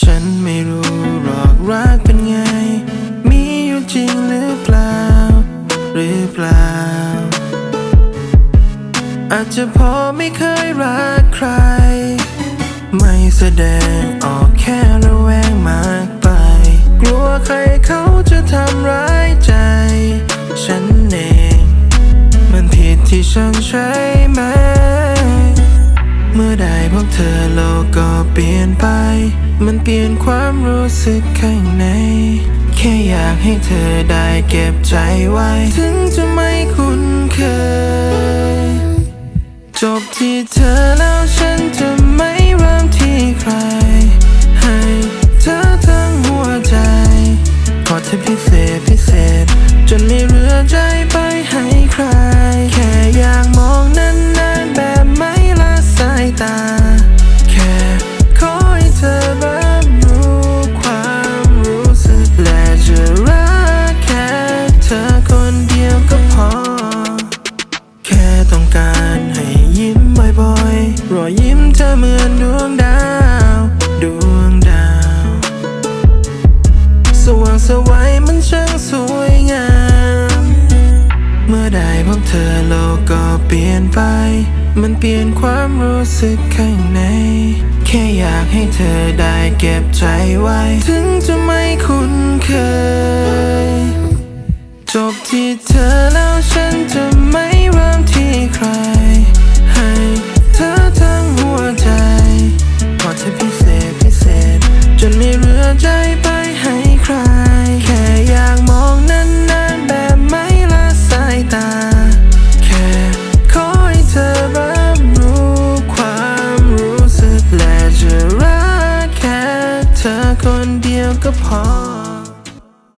ฉันไม่รู้หรอกรักเป็นไง มีอยู่จริงหรือเปล่า หรือเปล่า อาจจะพอไม่เคยรักใคร ไม่แสดงออกแค่ระแวงมากไป กลัวใครเขาจะทำร้ายใจ ฉันเอง มันผิดที่ฉันใช่ไหม เมื่อได้พบเธอโลกก็เปลี่ยนไป มันเปลี่ยนความรู้สึกข้างใน แค่อยากให้เธอได้เก็บใจไว้ ถึงจะไม่คุ้นเคย จบที่เธอแล้วฉันจะไม่เริ่มที่ใคร ให้เธอทั้งหัวใจ พอเธอพิเศษพิเศษ จนไม่เหลือใจไปให้ อยๆรอยยิ้มเธอเหมือนดวงดาว ดวงดาว สว่างสวัยมันช่างสวยงาม เมื่อได้พบเธอโลกก็เปลี่ยนไป มันเปลี่ยนความรู้สึกข้างใน แค่อยากให้เธอได้เก็บใจไว้ ถึงจะไม่คุ้นเคย จบที่เธอแล้วฉันจะ ก็พอ